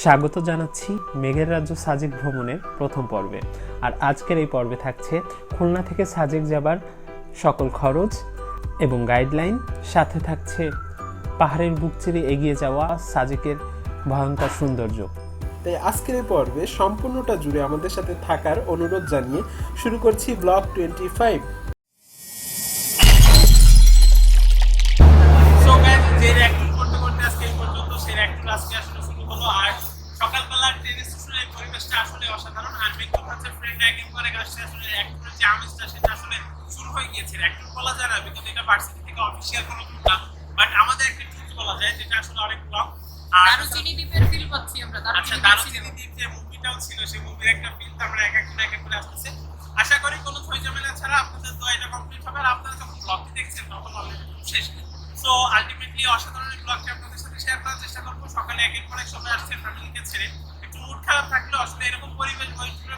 স্বাগত জানাচ্ছি মেঘের রাজ্য সাজেক ভ্রমণের প্রথম পর্বে। আর আজকের এই পর্বে থাকছে খুলনা থেকে সাজেক যাবার সকল খরচ এবং গাইডলাইন সাথে থাকছে পাহাড়ের বুক চিরে এগিয়ে যাওয়া সাজেকের ভয়ঙ্কর সৌন্দর্য। তাই আজকের এই পর্বে সম্পূর্ণটা জুড়ে আমাদের সাথে থাকার অনুরোধ জানিয়ে শুরু করছি blog twenty five. So guys যে র্যাকিং করতে করতে আজকে পর্যন্ত সেই আজকে হলো আর সকালবেলা ট্রেন স্টেশনের পরিবেশটা আসলে অসাধারণ। আর মেন কথা হচ্ছে ফ্রেন্ড র্যাকিং করে আসছে আসলে র্যাকিংয়ের যে আমেজটা সেটা আসলে শুরু হয়ে গিয়েছে। র্যাকিং বলা যায় না বিকজ এটা ভার্সিটি থেকে অফিসিয়াল কোনো প্রোগ্রাম বাট আমাদের একটা ট্যুর বলা যায় যেটা আসলে অনেক ব্লগ আর দারুচিনি দ্বীপের ফিল পাচ্ছি আমরা আচ্ছা দারুচিনি দ্বীপ যে মুভিটাও ছিল সেই মুভির একটা ফিল্ম আমরা এক এক করে এক এক করে আসতেছে। আশা করি কোনো ধৈর্য ঝামেলা ছাড়া আপনাদের এটা কমপ্লিট হবে। আর আপনারা যখন ব্লগটি দেখছেন তখন অলরেডি শেষ। সো আলটিমেটলি অসাধারণ আপনাদের সাথে শেয়ার করার চেষ্টা করব। সকালে এক এক করে সবাই আসছেন ফ্যামিলিকে ছেড়ে। একটু মুড খারাপ থাকলেও আসলে এরকম পরিবেশ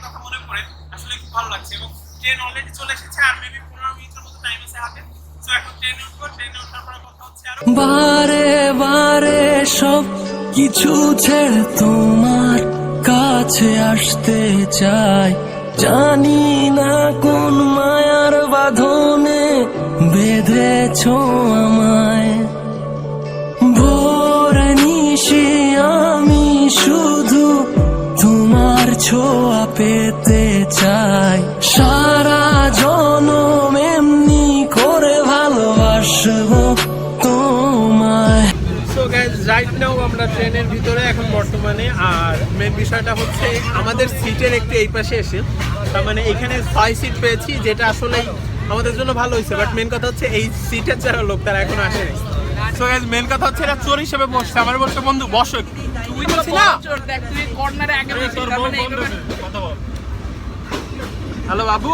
কথা মনে পড়ে। আসলে খুব ভালো লাগছে। এবং ট্রেন অলরেডি চলে এসেছে আর মেবি পনেরো মিনিটের মতো টাইম আছে হাতে। সো এখন উঠবো। ট্রেনে পরে কথা হচ্ছে আরও। বারে বারে সব কিছু ছেড়ে তোমার কাছে আসতে চাই। জানি না কোন মায়ার বাঁধনে বেঁধেছ আমায়? ভোর নিশি আমি শুধু তোমার ছোঁয়া পেতে চাই। সারা জনম এমনি করে ভালোবাসবো তোমায়। রাইট নাও আমরা ট্রেনের ভিতরে, এখন বর্তমানে, আর মেন বিষয়টা হচ্ছে আমাদের সিটের একটু এই পাশে এসে, তার মানে এখানে ছয় সিট পেয়েছি, যেটা আসলে আমাদের জন্য ভালো হয়েছে বাট মেন কথা হচ্ছে এই সিটের যারা লোক তারা এখনও আসেনি। সো গাইজ মেন কথা হচ্ছে এটা চোর হিসেবে বসছে। আমার বলছে বন্ধু বসো একটু। তুই বলছি না। দেখ তুই কর্নারে আগে বসিস তার এইভাবে হ্যালো বাবু।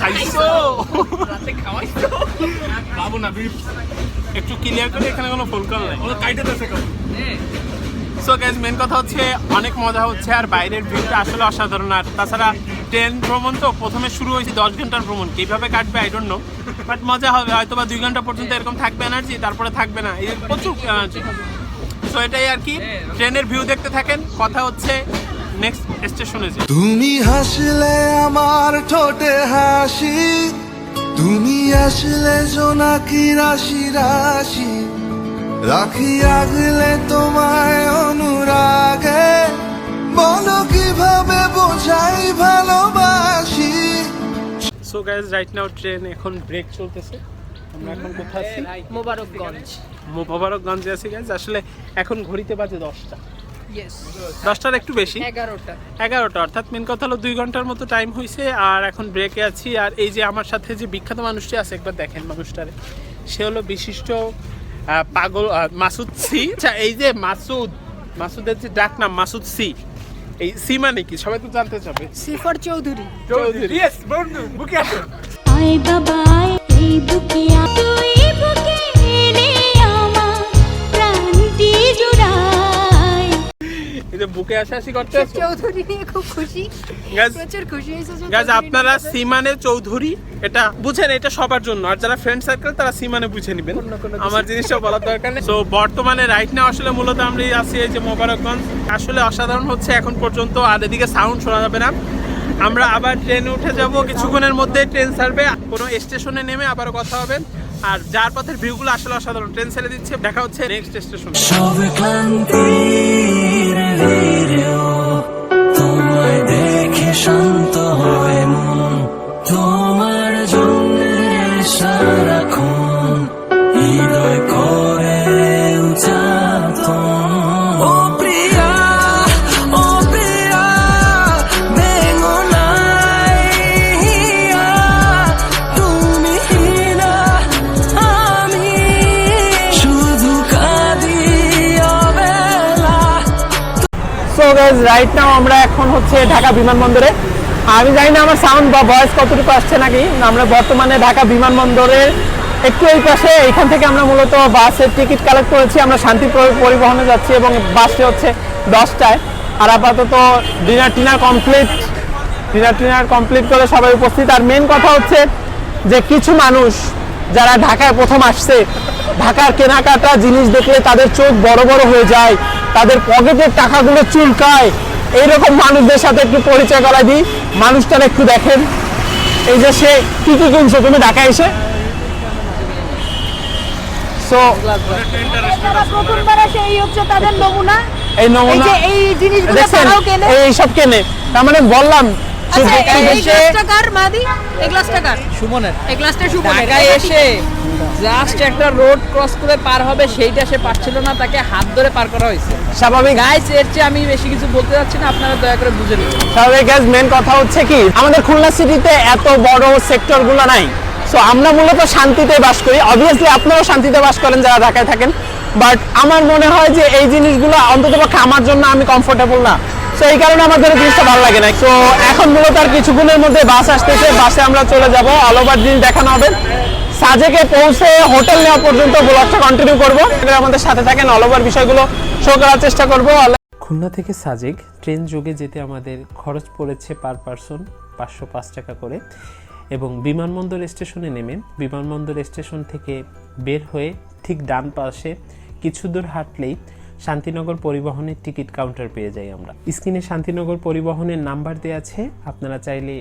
খাইছো? রাতে খাওয়াইছো? বাবু না একটু ক্লিয়ার করে এখানে কোনো ফোন কল নাই। ও কাইটে দেছে সো গাইজ মেন কথা হচ্ছে অনেক মজা হচ্ছে আর বাইরের ভিউটা আসলে অসাধারণ। আর তাছাড়া ট্রেন ভ্রমণ তো প্রথমে শুরু হয়েছে দশ ঘণ্টার ভ্রমণ। কীভাবে কাটবে আই ডোন্ট নো বাট মজা হবে হয়তো বা দুই ঘণ্টা পর্যন্ত এরকম থাকবে এনার্জি তারপরে থাকবে না। এই প্রচুর এনার্জি সো এটাই আর কি। ট্রেনের ভিউ দেখতে থাকেন। কথা হচ্ছে নেক্সট স্টেশনে যে তুমি হাসলে আমার ঠোঁটে হাসি, তুমি আসলে জোনাকি রাশি রাশি। রাখি আগলে তোমায় অনুরাগে। বলো কীভাবে বোঝাই ভালোবাসি? So guys right now train এখন ব্রেক চলতেছে। আমরা এখন কোথায় আছি? মোবারকগঞ্জ। মোবারকগঞ্জে আছি গাইজ আসলে এখন ঘড়িতে বাজে দশটা। দশটার একটু বেশি। এগারোটা। এগারোটা অর্থাৎ মেন কথা হলো দুই ঘণ্টার মতো টাইম হয়েছে আর এখন ব্রেকে আছি। আর এই যে আমার সাথে যে বিখ্যাত মানুষটি আছে একবার দেখেন মানুষটারে। সে হলো বিশিষ্ট পাগল আহ, মাসুদ সি। আচ্ছা এই যে মাসুদ মাসুদের যে ডাক নাম মাসুদ সি এই সি মানে কি? সবাই তো জানতে চাবে। সিফার চৌধুরী। চৌধুরী। ইয়েস বন্ধু বুকে আয় বাবা এই বুকে। তুই যে বুকে আসি করতে আছো চৌধুরী নিয়ে খুব খুশি। প্রচুর খুশি হয়েছে যে আপনারা। সিমানে চৌধুরী এটা বুঝেন এটা সবার জন্য। আর যারা ফ্রেন্ড সার্কেল তারা সিমানে বুঝে নেবেন। আমার জিনিসটা বলার দরকার নেই। তো বর্তমানে রাইট না আসলে মূলত আমরা আছি এই যে মোবারকগঞ্জ। আসলে অসাধারণ হচ্ছে এখন পর্যন্ত আর এদিকে সাউন্ড শোনা যাবে না। আমরা আবার ট্রেনে উঠে যাব। কিছুক্ষণের মধ্যে ট্রেন ছাড়বে। কোনো স্টেশনে নেমে আবারও কথা হবে। আর যার পথের ভিউগুলো আসলে অসাধারণ। ট্রেন ছেড়ে দিচ্ছে। দেখা হচ্ছে নেক্সট স্টেশনে ভিড়েও তোমায় দেখে শান্ত হয় মন। তোমার গাইজ রাইট নাও আমরা এখন হচ্ছে ঢাকা বিমানবন্দরে। আমি জানি না আমার সাউন্ড বা ভয়েস কতটুকু আসছে নাকি আমরা বর্তমানে ঢাকা বিমানবন্দরের একটু এই পাশে এখান থেকে আমরা মূলত বাসের টিকিট কালেক্ট করেছি। আমরা শান্তি পরিবহনে যাচ্ছি এবং বাসটি হচ্ছে দশটায়। আর আপাতত ডিনার টিনার কমপ্লিট ডিনার টিনার কমপ্লিট করে সবাই উপস্থিত। আর মেন কথা হচ্ছে যে কিছু মানুষ যারা ঢাকায় প্রথম আসছে ঢাকার কেনাকাটা জিনিস দেখলে তাদের চোখ বড় বড় হয়ে যায় তাদের পকেটের টাকাগুলো চুলকায়। এইরকম মানুষদের সাথে একটু পরিচয় করা দিই। মানুষটার একটু দেখেন। এই যে সে কি কি কিনছে? তুমি ঢাকায় এসে? সো এই নমুনা এই এই যে এই জিনিসগুলো কেনে। এই সব কেনে। তার মানে বললাম আচ্ছা শুধু- এই- এই গ্লাসটা কার মাদি? এই গ্লাসটা কার? সুমনের। এই গ্লাসটা সুমনের। ঢাকায় এসে জাস্ট একটা রোড ক্রস করে পার হবে সেইটা সে পারছিল না তাকে হাত ধরে পার করা হয়েছে। স্বাভাবিক। গাইস এর চেয়ে আমি বেশি কিছু বলতে যাচ্ছি না আপনারা দয়া করে বুঝে নিন। স্বাভাবিক গ্যাস মেন কথা হচ্ছে কি আমাদের খুলনা সিটিতে এত বড় সেক্টরগুলো নাই। সো আমরা মূলত শান্তিতে বাস করি। অবভিয়াসলি আপনারাও শান্তিতে বাস করেন যারা ঢাকায় থাকেন। বাট আমার মনে হয় যে এই জিনিসগুলো অন্তত পক্ষে আমার জন্য আমি কমফোর্টেবল না। সো এই কারণে আমাদের জিনিসটা ভালো লাগে না তো এখন মূলত আর কিছুক্ষণের মধ্যে বাস আসতেছে, বাসে আমরা চলে যাব। অল ওভার জিনিস দেখানো হবে। সাজেকে পৌঁছে হোটেল নেওয়া পর্যন্ত ব্লগটা কন্টিনিউ করব। আমাদের সাথে থাকেন অল ওভার বিষয়গুলো শো করার চেষ্টা করব। খুলনা থেকে সাজেক, ট্রেন যোগে যেতে আমাদের খরচ পড়েছে পার পারসন পাঁচশো পাঁচ টাকা করে এবং বিমানবন্দর স্টেশনে নেমে বিমানবন্দর স্টেশন থেকে বের হয়ে ঠিক ডান পাশে কিছু দূর হাঁটলেই শান্তিনগর পরিবহনের টিকিট কাউন্টার পেয়ে যাই আমরা। স্ক্রিনে শান্তিনগর পরিবহনের নাম্বার দেওয়া আছে। আপনারা চাইলে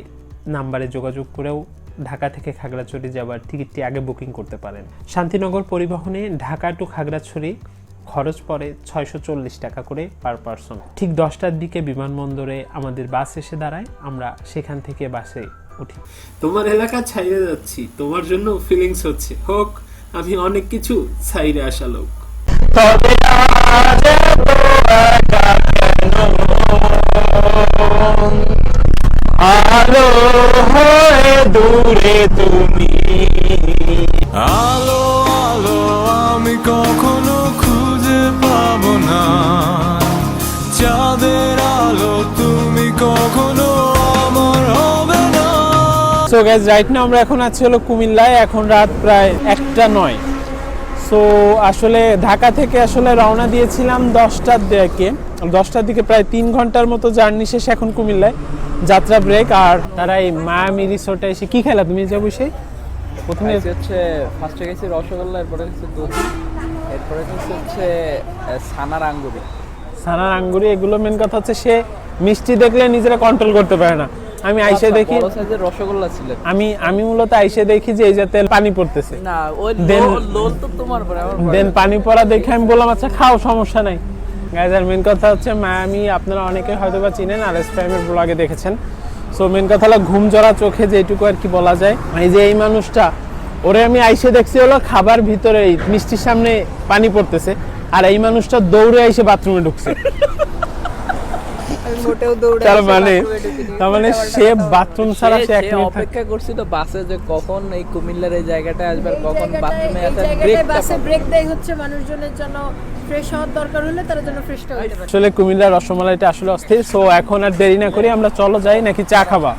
নাম্বারে যোগাযোগ করেও ঢাকা থেকে খাগড়াছড়ি যাবার টিকিটটি আগে বুকিং করতে পারেন। শান্তিনগর পরিবহনে ঢাকা টু খাগড়াছড়ি খরচ পড়ে ছয়শো চল্লিশ টাকা করে পার পারসন। ঠিক দশটার দিকে বিমানবন্দরে আমাদের বাস এসে দাঁড়ায়। আমরা সেখান থেকে বাসে উঠি। তোমার এলাকা ছাইরে যাচ্ছি। তোমার জন্য ফিলিংস হচ্ছে। হোক আমি অনেক কিছু ছাইরে আসা লোক। তবে? আলো হয়ে দূরে তুমি আলো আলো আমি কখনো খুঁজে পাবো না। চাঁদের আলো, তুমি কখনো আমার হবে না। সো গ্যাস রাইট না আমরা এখন আছি হলো কুমিল্লায়, এখন রাত প্রায় একটা নয়। সো আসলে ঢাকা থেকে আসলে রওনা দিয়েছিলাম দশটার দিকে। দশটার দিকে প্রায় তিন ঘণ্টার মতো জার্নি শেষ এখন কুমিল্লায়। যাত্রা ব্রেক আর তারা এই মায়ামি রিসোর্টে এসে কি খেলা? তুমি যে সে প্রথমে হচ্ছে ফার্স্টে গেছি রসগোল্লা এরপরে হচ্ছে দধি এরপরে হচ্ছে ছানার আঙ্গুরি। সানার আঙ্গুরি এগুলো মেন কথা হচ্ছে সে মিষ্টি দেখলে নিজেরা কন্ট্রোল করতে পারে না। আমি আইসে দেখি বড় সাইজের রসগোল্লা ছিল আমি আমি মূলত আইসে দেখি যে এই যে তেল পানি পড়তেছে। না ওই লোল- লোল তো তোমার পরে আমার দেন পানি পড়া দেখে আমি বললাম আচ্ছা খাও সমস্যা নাই। গাইজ আর মেন কথা হচ্ছে মায়ামি আপনারা অনেকে হয়তো বা চিনেন আর এস প্রাইমের ব্লগে দেখেছেন। সো মেন কথা হলো ঘুম জড়া চোখে যেটুকু আর কি বলা যায়। এই যে এই মানুষটা ওরে আমি আইসে দেখছি হলো খাবার ভিতরে মিষ্টির সামনে পানি পড়তেছে। আর এই মানুষটা দৌড়ে আইসে বাথরুমে ঢুকছে। তার মানে তার মানে সে বাথরুম ছাড়া সে- সে এক মিনিট থাকে অপেক্ষা করছিল বাসে যে কখন এই কুমিল্লার এই জায়গাটায় আসবে কখন বাথরুমে এই আসার বাসে ব্রেক দেয় হচ্ছে মানুষজনের জন্য ফ্রেশ হওয়ার দরকার হলে তারা যেন ফ্রেশটা হইতে পারে। আসলে কুমিল্লার রসমালাইটা আসলে অস্থির সো এখন আর দেরি না করি আমরা চলো যাই নাকি চা খাবা?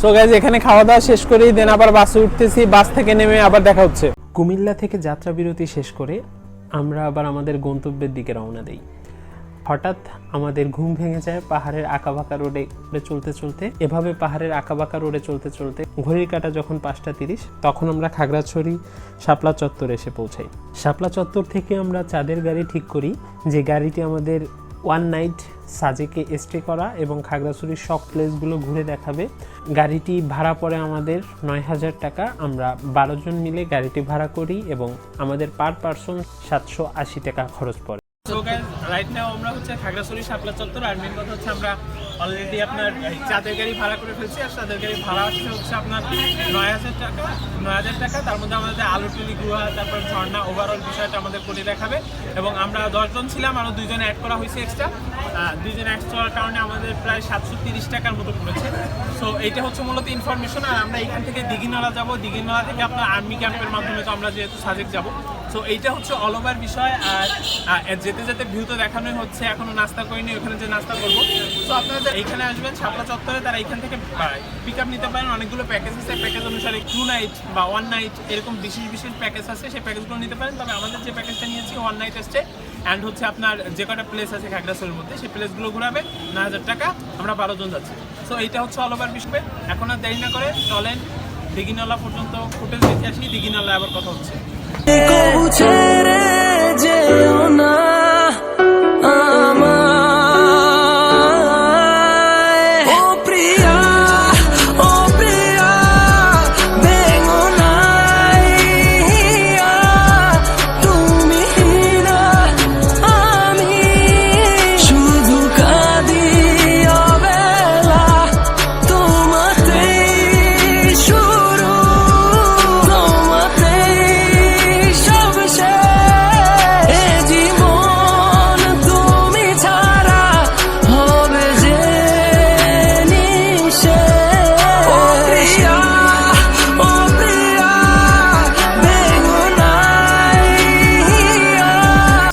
সো গাইজ এখানে খাওয়া দাওয়া শেষ করি দেন আবার বাসে উঠতেছি বাস থেকে নেমে আবার দেখা হচ্ছে। কুমিল্লা থেকে যাত্রা বিরতি শেষ করে আমরা আবার আমাদের গন্তব্যের দিকে রওনা দেই। হঠাৎ আমাদের ঘুম ভেঙে যায় পাহাড়ের আঁকাবাঁকা রোডে চলতে চলতে। এভাবে পাহাড়ের আঁকাবাঁকা রোডে চলতে চলতে ঘড়ির কাটা যখন পাঁচটা তিরিশ, তখন আমরা খাগড়াছড়ি শাপলা চত্বরে এসে পৌঁছাই। শাপলা চত্বর থেকে আমরা চাঁদের গাড়ি ঠিক করি, যে গাড়িটি আমাদের ওয়ান নাইট সাজেকে স্টে করা এবং খাগড়াছড়ির সব প্লেসগুলো ঘুরে দেখাবে। গাড়িটি ভাড়া পড়ে আমাদের নয় হাজার টাকা। আমরা বারো জন মিলে গাড়িটি ভাড়া করি এবং আমাদের পার পার্সন সাতশো আশি টাকা খরচ পড়ে। রাইট নাও আমরা হচ্ছে খাগড়াছড়ি শাপলা চত্বর, আর মেন কথা হচ্ছে আমরা অলরেডি আপনার চাঁদের গাড়ি ভাড়া করে ফেলছি, আর চাঁদের গাড়ি ভাড়া আসছে হচ্ছে আপনার নয় হাজার টাকা, নয় হাজার টাকা। তার মধ্যে আমাদের আলুটুলি গুহা, তারপর ঝর্ণা ওভারঅল বিষয়টা আমাদের করে দেখাবে। এবং আমরা দশজন ছিলাম আরও দুইজন অ্যাড করা হয়েছে এক্সট্রা দুইজন অ্যাড করার কারণে আমাদের প্রায় সাতশো তিরিশ টাকার মতো পড়েছে। সো এইটা হচ্ছে মূলত ইনফরমেশন আর আমরা এখান থেকে দিঘিনালা যাব। দিঘিনালা থেকে আপনার আর্মি ক্যাম্পের মাধ্যমে তো আমরা যেহেতু সাজেক যাব। সো এইটা হচ্ছে অল ওভার বিষয়, আর যেতে যেতে ভিউ তো দেখানোই হচ্ছে, এখনও নাস্তা করিনি, ওখানে যে নাস্তা করব। সো আপনারা যারা এইখানে আসবেন ছাপড়া চত্বরে, তারা এখান থেকে পিক আপ নিতে পারেন, অনেকগুলো প্যাকেজ আছে প্যাকেজ অনুসারে টু নাইট বা ওয়ান নাইট এরকম বিশেষ বিশেষ প্যাকেজ আছে, সেই প্যাকেজগুলো নিতে পারেন। তবে আমাদের যে প্যাকেজটা নিয়েছি ওয়ান নাইট আসছে অ্যান্ড হচ্ছে আপনার যে কটা প্লেস আছে খাগড়াছড়ির মধ্যে, সেই প্লেসগুলো ঘুরাবে নয় হাজার টাকা, আমরা বারো জন যাচ্ছি। সো এইটা হচ্ছে অল ওভার বিষয়। এখন আর দেরি না করে চলেন, দিঘিনালা পর্যন্ত ফুটেজ দেখে আসি দিঘিনালা আবার কথা হচ্ছে। কবু ছেড়ে যেও না।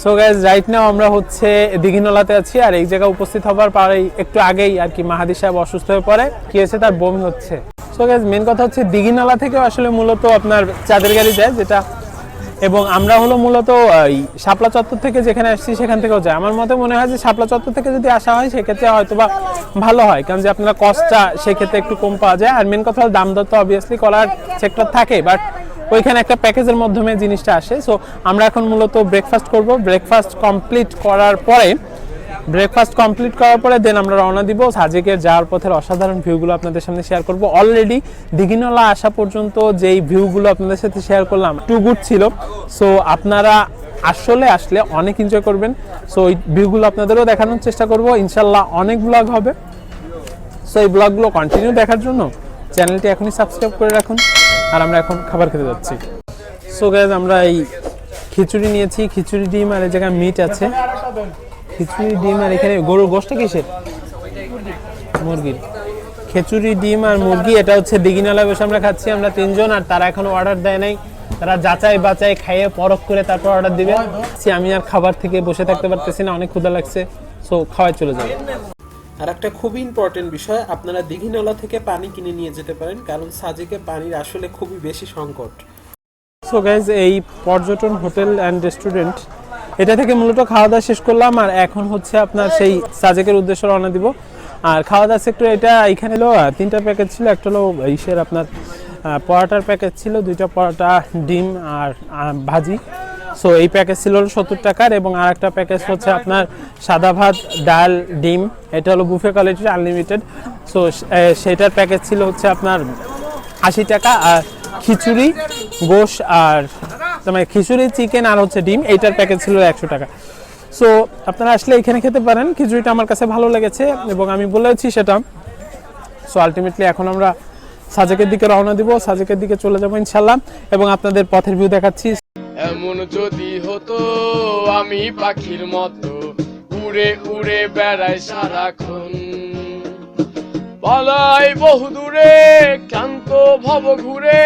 সো গাইজ রাইট নাও আমরা হচ্ছে দিঘিনলাতে আছি আর এই জায়গায় উপস্থিত হবার পরেই একটু আগেই আর কি মাহাদি সাহেব অসুস্থ হয়ে পড়ে। কি হয়েছে? তার বমি হচ্ছে। সো গাইজ মেন কথা হচ্ছে দিঘিনলা থেকে আসলে মূলত আপনার চাঁদের গাড়ি যায় যেটা এবং আমরা হলো মূলত, এই শাপলা চত্বর থেকে যেখানে আসছি সেখান থেকেও যায়। আমার মতে মনে হয় যে শাপলা চত্বর থেকে যদি আসা হয় সেক্ষেত্রে হয়তো বা ভালো হয়। কারণ যে আপনারা কস্টটা সেক্ষেত্রে একটু কম পাওয়া যায়। আর মেন কথা হলো দাম দর তো অবভিয়াসলি করার সেক্টর থাকে বাট ওইখানে একটা প্যাকেজের মাধ্যমে জিনিসটা আসে। সো আমরা এখন মূলত ব্রেকফাস্ট করব। ব্রেকফাস্ট কমপ্লিট করার পরে ব্রেকফাস্ট কমপ্লিট করার পরে দেন আমরা রওনা দিব সাজেকের যাওয়ার পথের অসাধারণ ভিউগুলো আপনাদের সামনে শেয়ার করব। অলরেডি দিঘিনলা আসা পর্যন্ত যেই ভিউগুলো আপনাদের সাথে শেয়ার করলাম টু গুড ছিল। সো আপনারা আসলে আসলে অনেক এনজয় করবেন। সো ওই ভিউগুলো আপনাদেরও দেখানোর চেষ্টা করব। ইনশাল্লাহ অনেক ব্লগ হবে। সো এই ব্লগগুলো কন্টিনিউ দেখার জন্য চ্যানেলটি এখনই সাবস্ক্রাইব করে রাখুন। আর আমরা এখন খাবার খেতে যাচ্ছি। সো গ্যাস আমরা এই খিচুড়ি নিয়েছি। খিচুড়ি ডিম আর এই জায়গায় মিট আছে। খিচুড়ি ডিম আর এখানে গরুর গোষ্ঠটা কিসের? মুরগির। খিচুড়ি ডিম আর মুরগি, এটা হচ্ছে দিঘিনালা বসে আমরা খাচ্ছি। আমরা তিনজন আর তারা এখনও অর্ডার দেয় নাই। তারা যাচাই বাচাই খাইয়ে পরখ করে তারপর অর্ডার দিবে। আমি আর খাবার থেকে বসে থাকতে পারতেছি না, অনেক ক্ষুধা লাগছে। সো খাওয়াই চলে যাবে। আর একটা খুবই ইম্পর্টেন্ট বিষয়, আপনারা দিঘিনলা থেকে পানি কিনে নিয়ে যেতে পারেন, কারণ সাজেকে পানির আসলে খুবই বেশি সংকট। সো গাইজ এই পর্যটন হোটেল অ্যান্ড রেস্টুরেন্ট এটা থেকে মূলত খাওয়া দাওয়া শেষ করলাম, আর এখন হচ্ছে আপনার সেই সাজেকের উদ্দেশ্যে রওনা দিব। আর খাওয়া দাওয়া সেক্টর এটা এখানে হলো তিনটা প্যাকেজ ছিল, একটা হলো ইসের আপনার পরোটার প্যাকেজ ছিল, দুইটা পরোটা, ডিম আর ভাজি। সো এই প্যাকেজ ছিল সত্তর টাকার এবং আর একটা প্যাকেজ হচ্ছে আপনার সাদা ভাত, ডাল, ডিম। এটা হলো বুফে কোয়ালিটি আনলিমিটেড সো সেটার প্যাকেজ ছিল হচ্ছে আপনার আশি টাকা আর খিচুড়ি, গোশ আর মানে খিচুড়ি চিকেন আর হচ্ছে ডিম, এইটার প্যাকেজ ছিল একশো টাকা। সো আপনারা আসলে এখানে খেতে পারেন। খিচুড়িটা আমার কাছে ভালো লেগেছে এবং আমি বলেছি সেটা। সো আলটিমেটলি এখন আমরা সাজেকের দিকে রওনা দিব। সাজেকের দিকে চলে যাব ইনশাল্লাহ এবং আপনাদের পথের ভিউ দেখাচ্ছি। এমন যদি হতো, আমি পাখির মতো উড়ে উড়ে বেড়াই সারাক্ষণ। পালাই বহু দূরে, ক্লান্ত ভব ঘুরে,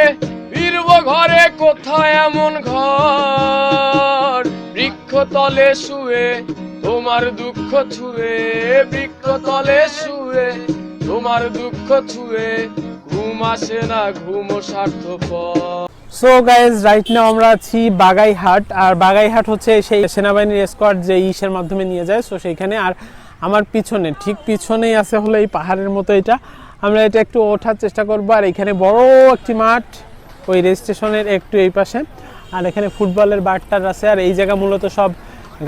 ফিরব ঘরে কোথায় এমন ঘর? বৃক্ষ তলে শুয়ে, তোমার দুঃখ ছুঁয়ে, বৃক্ষ তলে শুয়ে, তোমার দুঃখ ছুঁয়ে, ঘুম আসে না, ঘুম স্বার্থপর সো গাইজ রাইট নাও আমরা আছি বাগাইহাট, আর বাগাইহাট হচ্ছে সেই সেনাবাহিনীর স্কোয়াড যে ইসের মাধ্যমে নিয়ে যায়। সো সেইখানে, আর আমার পিছনে, ঠিক পিছনেই আছে হলো এই পাহাড়ের মতো এটা। আমরা এটা একটু ওঠার চেষ্টা করব, আর এখানে বড় একটি মাঠ, ওই রেজিস্ট্রেশনের একটু এই পাশে। আর এখানে ফুটবলের বারটার আছে, আর এই জায়গা মূলত সব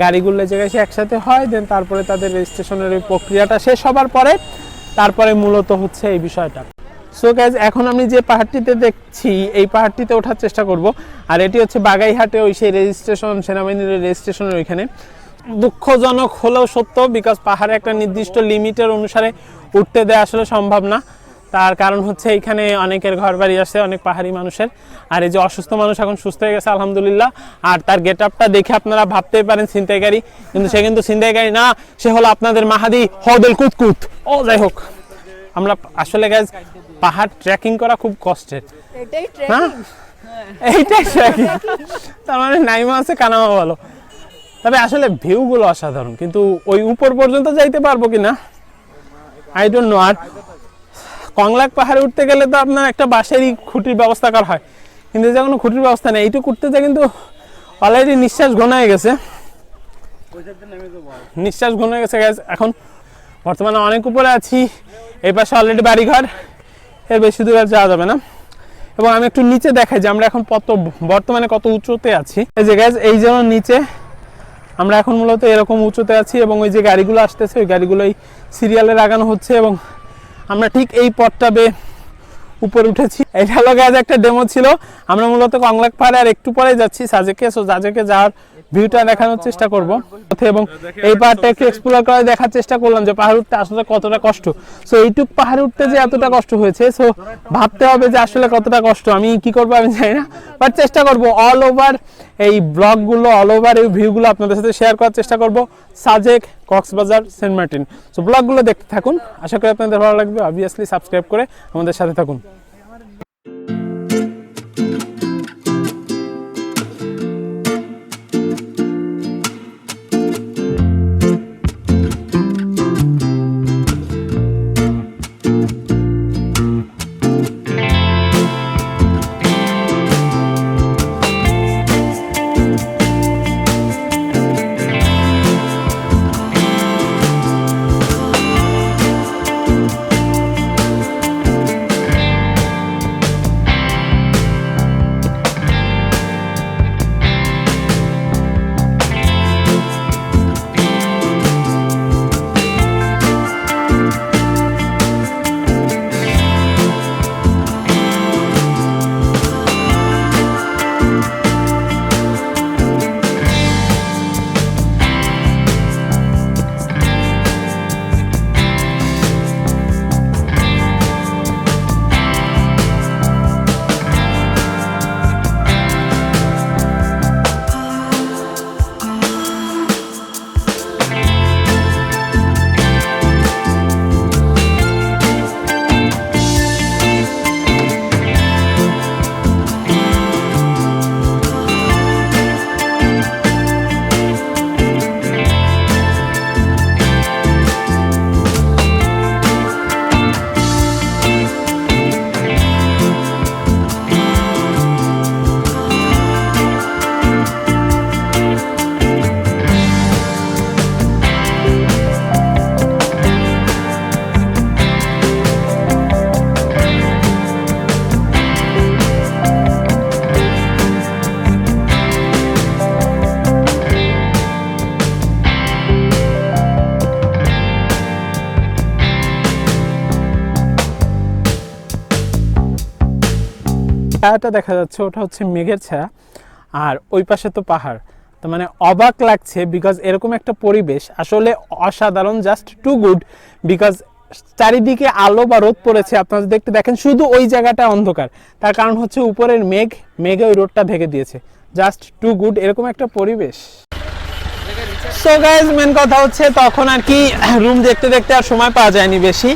গাড়িগুলো জায়গায় এসে একসাথে হয় দেন তারপরে তাদের রেজিস্ট্রেশনের ওই প্রক্রিয়াটা শেষ হবার পরে, তারপরে মূলত হচ্ছে এই বিষয়টা। সো গ্যাস এখন আমি যে পাহাড়টিতে দেখছি, এই পাহাড়টিতে ওঠার চেষ্টা করব। আর এটি হচ্ছে বাগাইহাটে ওই সেই রেজিস্ট্রেশন সেনাবাহিনীর রেজিস্ট্রেশনের ওইখানে। দুঃখজনক হলেও সত্য বিকজ পাহাড়ে একটা নির্দিষ্ট লিমিটের অনুসারে উঠতে দেওয়া আসলে সম্ভব না। তার কারণ হচ্ছে এখানে অনেকের ঘর বাড়ি আছে, অনেক পাহাড়ি মানুষের। আর এই যে অসুস্থ মানুষ এখন সুস্থ হয়ে গেছে, আলহামদুলিল্লাহ। আর তার গেট আপটা দেখে আপনারা ভাবতেই পারেন, ছিনতাইকারী। কিন্তু সে কিন্তু ছিনতাইকারী না, সে হলো আপনাদের মাহাদি হদল কুতকুত। ও, যাই হোক। আমরা আসলে গ্যাস পাহাড় ট্রেকিং করা খুব কষ্টের। হ্যাঁ? এইটাই ট্রেকিং তার মানে নাইমা আছে কানামা ভালো তবে আসলে ভিউগুলো অসাধারণ কিন্তু ওই উপর পর্যন্ত যাইতে পারব কি না আই ডোন্ট নো আর কংলাক পাহাড়ে উঠতে গেলে তো আপনার একটা বাঁশেরই খুঁটির ব্যবস্থা করা হয়। কিন্তু যে কোনো খুঁটির ব্যবস্থা নেই। এইটুকু উঠতে যায় কিন্তু অলরেডি নিঃশ্বাস ঘন হয়ে গেছে। নিঃশ্বাস ঘন হয়ে গেছে guys। এখন বর্তমানে অনেক উপরে আছি। এই পাশে অলরেডি বাড়িঘর। এর বেশি দূরে যাওয়া যাবে না। এবং আমি একটু নিচে দেখাই যে আমরা এখন কত, বর্তমানে কত উঁচুতে আছি। এই যে গ্যাস এই যেমন নিচে, আমরা এখন মূলত এরকম উঁচুতে আছি এবং ওই যে গাড়িগুলো আসতেছে, ওই গাড়িগুলো সিরিয়ালে লাগানো হচ্ছে এবং আমরা ঠিক এই পথটা বে উপরে উঠেছি। এটা হলো গ্যাস একটা ডেমো ছিল। আমরা মূলত কংলাক পাহাড়ে আর একটু পরে যাচ্ছি সাজেকে। সো সাজেকে যাওয়ার ভিউটা দেখানোর চেষ্টা করব। এবং এই পাহাড়টা একটু এক্সপ্লোর করে দেখার চেষ্টা করলাম যে পাহাড় উঠতে আসলে কতটা কষ্ট। সো এইটুক পাহাড়ে উঠতে যে এতটা কষ্ট হয়েছে সো ভাবতে হবে যে আসলে কতটা কষ্ট। আমি কি করব আমি জানি না। বাট চেষ্টা করব অল ওভার এই ব্লগগুলো অল ওভার এই ভিউগুলো আপনাদের সাথে শেয়ার করার চেষ্টা করব। সাজেক, কক্সবাজার, সেন্ট মার্টিন। সো ব্লগগুলো দেখতে থাকুন। আশা করি আপনাদের ভালো লাগবে। অবভিয়াসলি সাবস্ক্রাইব করে আমাদের সাথে থাকুন। ছায়াটা দেখা যাচ্ছে, ওটা হচ্ছে মেঘের ছায়া। আর ওই পাশে তো পাহাড়। তো মানে অবাক লাগছে বিকজ এরকম একটা পরিবেশ। আসলে অসাধারণ জাস্ট টু গুড বিকজ চারিদিকে আলো বা রোদ পড়েছে। আপনারা যদি একটু দেখেন, শুধু ওই জায়গাটা অন্ধকার। তার কারণ হচ্ছে উপরের মেঘ, মেঘে ওই রোডটা ঢেকে দিয়েছে। জাস্ট টু গুড এরকম একটা পরিবেশ। সো গাইজ মেন কথা হচ্ছে তখন আর কি রুম দেখতে দেখতে আর সময় পাওয়া যায়নি বেশি।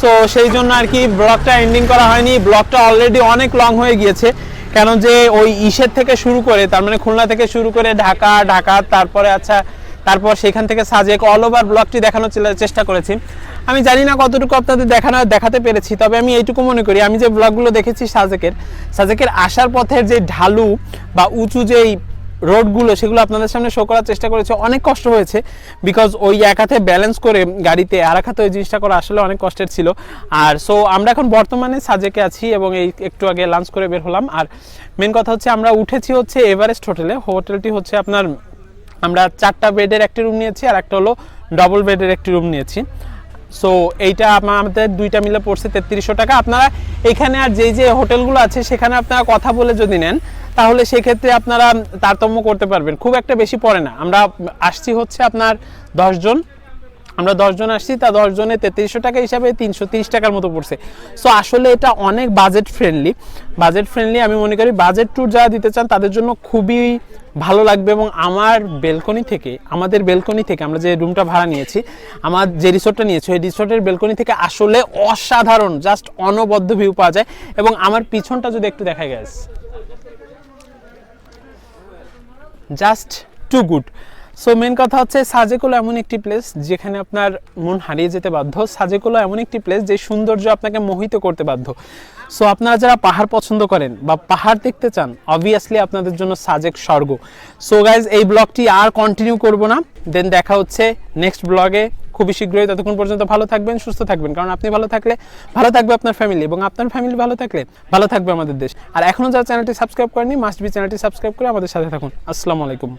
সো সেই জন্য আর কি ব্লগটা এন্ডিং করা হয়নি। ব্লগটা অলরেডি অনেক লং হয়ে গিয়েছে। কেন যে ওই ইসের থেকে শুরু করে, তার মানে খুলনা থেকে শুরু করে ঢাকা ঢাকা, তারপরে আচ্ছা তারপর সেখান থেকে সাজেক অল ওভার ব্লগটি দেখানোর চেষ্টা করেছি। আমি জানি না কতটুকু আপনাদের দেখানো, দেখাতে পেরেছি, তবে আমি এইটুকু মনে করি, আমি যে ব্লগগুলো দেখেছি সাজেকের সাজেকের আসার পথের যে ঢালু বা উঁচু যেই রোডগুলো, সেগুলো আপনাদের সামনে শো করার চেষ্টা করেছে। অনেক কষ্ট হয়েছে বিকজ ওই এক হাতে ব্যালেন্স করে গাড়িতে আর এক হাতে ওই জিনিসটা করা আসলে অনেক কষ্টের ছিল। আর সো আমরা এখন বর্তমানে সাজেকে আছি এবং এই একটু আগে লাঞ্চ করে বের হলাম। আর মেন কথা হচ্ছে আমরা উঠেছি হচ্ছে এভারেস্ট হোটেলে হোটেলটি হচ্ছে আপনার, আমরা চারটা বেডের একটি রুম নিয়েছি আর একটা হলো ডবল বেডের একটি রুম নিয়েছি। সো এইটা আমাদের দুইটা মিলে পড়ছে তেত্রিশশো টাকা। আপনারা এখানে আর যেই যে হোটেলগুলো আছে, সেখানে আপনারা কথা বলে যদি নেন, তাহলে সেক্ষেত্রে আপনারা তারতম্য করতে পারবেন। খুব একটা বেশি পড়ে না। আমরা আসছি হচ্ছে আপনার দশজন আমরা দশজন আসছি, তা দশজনে তেত্রিশশো টাকা হিসাবে তিনশো তিরিশ টাকার মতো পড়ছে। সো আসলে এটা অনেক বাজেট ফ্রেন্ডলি বাজেট ফ্রেন্ডলি আমি মনে করি বাজেট ট্যুর যারা দিতে চান, তাদের জন্য খুবই ভালো লাগবে এবং আমার বেলকনি থেকে, আমাদের বেলকনি থেকে আমরা যে রুমটা ভাড়া নিয়েছি, আমার যে রিসোর্টটা নিয়েছি, ওই রিসোর্টের বেলকনি থেকে আসলে অসাধারণ জাস্ট অনবদ্য ভিউ পাওয়া যায়। এবং আমার পিছনটা যদি একটু দেখা গেছে just too good so main কথা হচ্ছে সাজেকোলো এমন একটি প্লেস যেখানে আপনার মন হারিয়ে যেতে বাধ্য। সাজেকোলো এমন একটি প্লেস যে সৌন্দর্য আপনাকে মোহিত করতে বাধ্য। সো আপনারা যারা পাহাড় পছন্দ করেন বা পাহাড় দেখতে চান অবভিয়াসলি আপনাদের জন্য সাজেক স্বর্গ। সো গাইজ এই ব্লগটি আর কন্টিনিউ করব না। দেন দেখা হচ্ছে নেক্সট ব্লগে খুবই শীঘ্রই ততক্ষণ পর্যন্ত ভালো থাকবেন, সুস্থ থাকবেন। কারণ আপনি ভালো থাকলে, ভালো থাকবে আপনার ফ্যামিলি এবং আপনার ফ্যামিলি ভালো থাকলে, ভালো থাকবে আমাদের দেশ। আর এখনও যারা চ্যানেলটি সাবস্ক্রাইব করেনি মাস্ট বি চ্যানেলটি সাবস্ক্রাইব করে আমাদের সাথে থাকুন। আসসালামু আলাইকুম।